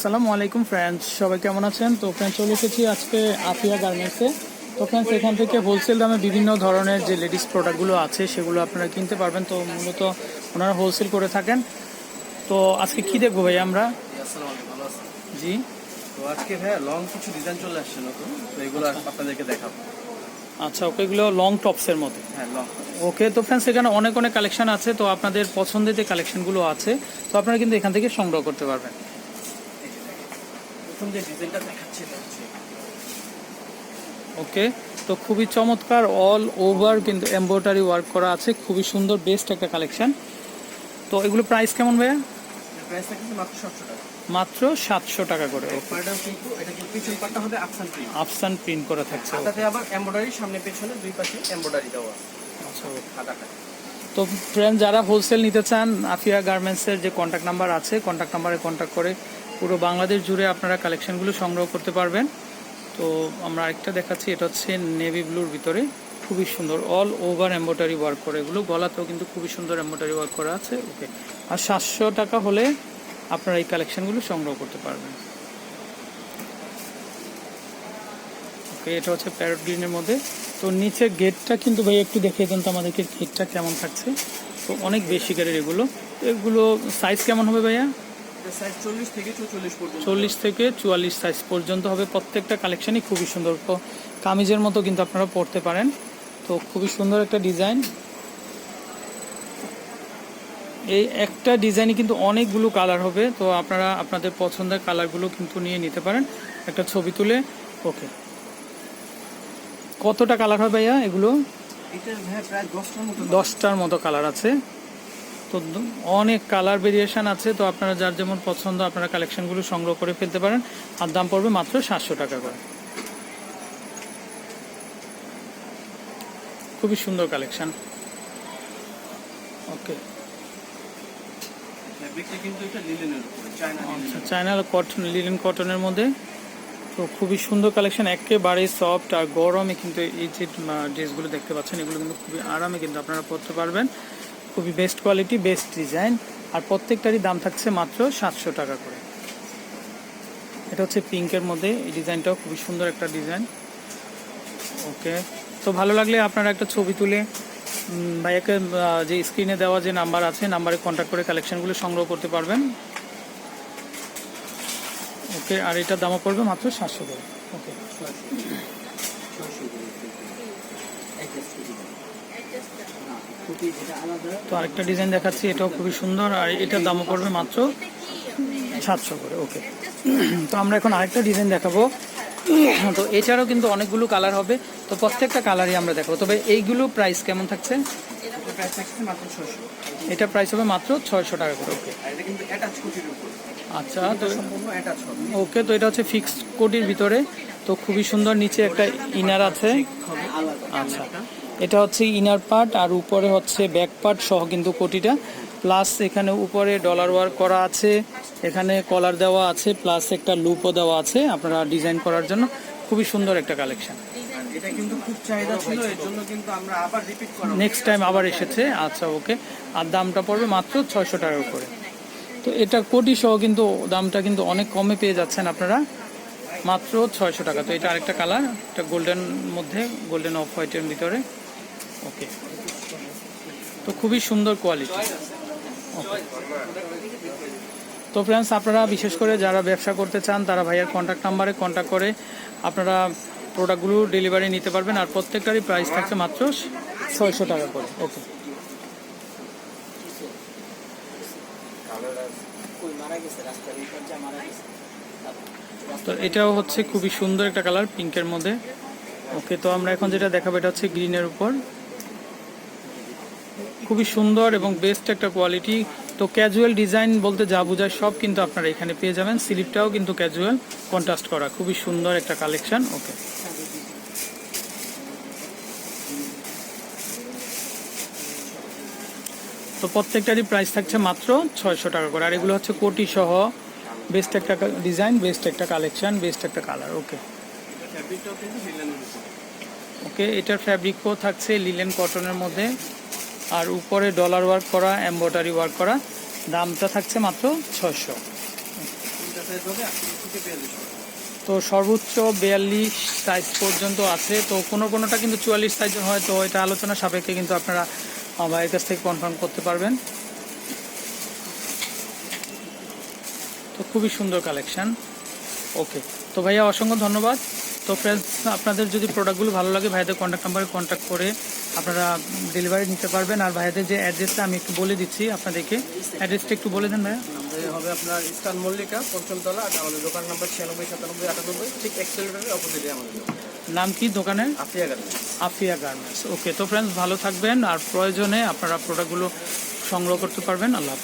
আসসালামু আলাইকুম ফ্রেন্ডস সবাই কেমন আছেন? তো ফ্রেন্ডস চলে এসেছি আজকে আফিয়া গার্মেন্টসে তো ফ্রেন্ডস এখান থেকে হোলসেল দামে বিভিন্ন ধরনের যে লেডিস প্রোডাক্টগুলো আছে সেগুলো আপনারা কিনতে পারবেন। তো মূলত ওনারা হোলসেল করে থাকেন। তো আজকে কি দেখব ভাই আমরা? জি। তো আজকে ভাইয়া লং কিছু ডিজাইন চলে আসছে নতুন। তো এগুলো আপনাদেরকে দেখাবো। আচ্ছা ওকে এগুলো লং টপসের মধ্যে। হ্যাঁ লং ওকে তো ফ্রেন্ডস এখানে অনেক অনেক কালেকশন আছে। তো আপনাদের পছন্দের যে কালেকশনগুলো আছে তো আপনারা কিন্তু এখান থেকে সংগ্রহ করতে পারবেন। যে ডিজাইনটা দেখাচ্ছি এটা হচ্ছে। ওকে তো খুবই চমৎকার অল ওভার কিন্তু এমব্রয়ডারি ওয়ার্ক করা আছে খুবই সুন্দর বেস্ট একটা কালেকশন তো এগুলো প্রাইস কেমন ভাইয়া? প্রাইসটা কিন্তু মাত্র সাতশো টাকা। মাত্র সাতশো টাকা করে আফসান প্রিন্ট করা থাকছে আবার এমব্রয়ডারি সামনে পেছনে দুই পাশে এমব্রয়ডারি দেওয়া আচ্ছা তো ফ্রেন্ড যারা হোলসেল নিতে চান আফিয়া গার্মেন্টসের যে কন্ট্যাক্ট নাম্বার আছে কন্ট্যাক্ট নাম্বারে কন্ট্যাক্ট করে পুরো বাংলাদেশ জুড়ে আপনারা কালেকশনগুলো সংগ্রহ করতে পারবেন। তো আমরা আরেকটা দেখাচ্ছি, এটা হচ্ছে নেভি ব্লুর ভিতরে। খুবই সুন্দর অল ওভার এম্ব্রয়ডারি ওয়ার্ক করে। এগুলো গলাতেও কিন্তু খুবই সুন্দর এম্ব্রয়ডারি ওয়ার্ক করা আছে। ওকে আর সাতশো টাকা হলে আপনারা এই কালেকশনগুলো সংগ্রহ করতে পারবেন। ওকে এটা হচ্ছে প্যারট গ্রিনের মধ্যে। তো নিচে গেটটা কিন্তু ভাই একটু দেখিয়ে দেন তো আমাদেরকে গেটটা কেমন থাকছে। তো অনেক বেশি গাড়ির এগুলো। এগুলো সাইজ কেমন হবে ভাইয়া? চল্লিশ থেকে চুয়াল্লিশ সাইজ পর্যন্ত হবে। প্রত্যেকটা কালেকশনই খুবই সুন্দর। কামিজের মতো কিন্তু আপনারা পরতে পারেন। তো খুবই সুন্দর একটা ডিজাইন এই একটা ডিজাইনে কিন্তু অনেকগুলো কালার হবে। তো আপনারা আপনাদের পছন্দের কালারগুলো কিন্তু নিয়ে নিতে পারেন। একটা ছবি তুলে। ওকে কতটা কালার হবে ভাইয়া এগুলো? দশটার মতো কালার আছে। তো অনেক কালার ভেরিয়েশন আছে তো আপনারা যার যেমন পছন্দ আপনারা কালেকশনগুলো সংগ্রহ করে ফেলতে পারেন। আর দাম পড়বে মাত্র সাতশো টাকা করে। খুবই সুন্দর কালেকশন ওকে আচ্ছা চায়না কটন লিলেন কটনের মধ্যে। তো খুবই সুন্দর কালেকশন একেবারে সফট আর গরমে কিন্তু এই যে ড্রেসগুলো দেখতে পাচ্ছেন এগুলো কিন্তু খুবই আরামে কিন্তু আপনারা পরতে পারবেন। খুবই বেস্ট কোয়ালিটি বেস্ট ডিজাইন আর প্রত্যেকটারই দাম থাকছে মাত্র সাতশো টাকা করে। এটা হচ্ছে পিঙ্কের মধ্যে এই ডিজাইনটাও খুবই সুন্দর একটা ডিজাইন। ওকে তো ভালো লাগলে আপনারা একটা ছবি তুলে ভাইয়াকে যে স্ক্রিনে দেওয়া যে নাম্বার আছে নাম্বারে কন্ট্যাক্ট করে কালেকশনগুলো সংগ্রহ করতে পারবেন। ওকে আর এটার দামও পড়বে মাত্র সাতশো করে ওকে তো আরেকটা ডিজাইন দেখাচ্ছি, এটাও খুবই সুন্দর, আর এটার দামও পড়বে মাত্র সাতশো করে ওকে তো আমরা এখন আরেকটা ডিজাইন দেখাবো। তো এছাড়াও কিন্তু অনেকগুলো কালার হবে, তো প্রত্যেকটা কালারই আমরা দেখাবো। তবে এইগুলো প্রাইস কেমন থাকছে? এটা প্রাইস হবে মাত্র ছয়শো টাকা করে ওকে আচ্ছা তো ওকে তো এটা হচ্ছে ফিক্সড কোটির ভিতরে, তো খুবই সুন্দর, নিচে একটা ইনার আছে। আচ্ছা এটা হচ্ছে ইনার পার্ট আর উপরে হচ্ছে ব্যাক পার্ট সহ কিন্তু কোটিটা। প্লাস এখানে উপরে ডলার ওয়ার্ক করা আছে এখানে কলার দেওয়া আছে প্লাস একটা লুপও দেওয়া আছে আপনারা ডিজাইন করার জন্য। খুবই সুন্দর একটা কালেকশন এটা কিন্তু খুব চাহিদা ছিল এর জন্য কিন্তু আমরা আবার রিপিট করা নেক্সট টাইম আবার এসেছে আচ্ছা ওকে আর দামটা পড়বে মাত্র ছয়শো টাকার করে তো এটা কোটি সহ কিন্তু দামটা কিন্তু অনেক কমে পেয়ে যাচ্ছেন আপনারা। মাত্র ছয়শো টাকা। তো এটা আরেকটা কালার এটা গোল্ডেন মধ্যে গোল্ডেন অফ হোয়াইটের ভিতরে। ওকে। তো খুবই সুন্দর কোয়ালিটি তো ফ্রেন্ডস আপনারা বিশেষ করে যারা ব্যবসা করতে চান, তারা ভাইয়ার কন্ট্যাক্ট নাম্বারে কন্ট্যাক্ট করে আপনারা প্রোডাক্টগুলো ডেলিভারি নিতে পারবেন আর প্রত্যেকটারই প্রাইস থাকছে মাত্র ছয়শো টাকা করে। ওকে। তো এটাও হচ্ছে খুবই সুন্দর একটা কালার পিঙ্কের মধ্যে। ওকে, তো আমরা এখন যেটা দেখাবো, এটা হচ্ছে গ্রিনের উপর। খুবই সুন্দর এবং বেস্ট একটা কোয়ালিটি তো ক্যাজুয়াল ডিজাইন বলতে যা বোঝায় সব কিন্তু আপনারা এখানে পেয়ে যাবেন। স্লিপটাও কিন্তু ক্যাজুয়াল কন্ট্রাস্ট করা। খুবই সুন্দর একটা কালেকশন ওকে তো প্রত্যেকটারই প্রাইস থাকছে মাত্র ছয়শো টাকা করে। আর এগুলো হচ্ছে কোটি সহ। বেস্ট একটা ডিজাইন বেস্ট একটা কালেকশন বেস্ট একটা কালার ওকে ওকে এটার ফ্যাব্রিকও থাকছে লিলেন কটনের মধ্যে। আর উপরে ডলার ওয়ার্ক করা এমব্রয়ডারি ওয়ার্ক করা, দামটা থাকছে মাত্র হবে। তো সর্বোচ্চ বিয়াল্লিশ সাইজ পর্যন্ত আছে। তো কোনো কোনোটা কিন্তু চুয়াল্লিশ সাইজ হয়, তো এটা আলোচনা সাপেক্ষে কিন্তু আপনারা ভাইয়ের কাছ থেকে কনফার্ম করতে পারবেন। তো খুবই সুন্দর কালেকশান ওকে তো ভাইয়া অসংখ্য ধন্যবাদ। তো ফ্রেন্ডস আপনাদের যদি প্রোডাক্টগুলো ভালো লাগে ভাইদের কন্ট্যাক্ট নাম্বারে কন্ট্যাক্ট করে আপনারা ডেলিভারি নিতে পারবেন। আর ভাইদের যে অ্যাড্রেসটা আমি একটু বলে দিচ্ছি আপনাদেরকে। অ্যাড্রেসটা একটু বলে দেন ভাইয়া। হবে আপনার ইস্টার্ন মল্লিকা পঞ্চমতলা আর আমাদের দোকান নাম্বার ছিয়ানব্বই সাতানব্বই আটানব্বই ঠিক এক্সেলেটারের অপোজিটে আমাদের নাম কি দোকানের? Afia garments. Afia garments. Okay তো ফ্রেন্ডস ভালো থাকবেন। আর প্রয়োজনে আপনারা প্রোডাক্টগুলো সংগ্রহ করতে পারবেন। আল্লাহ।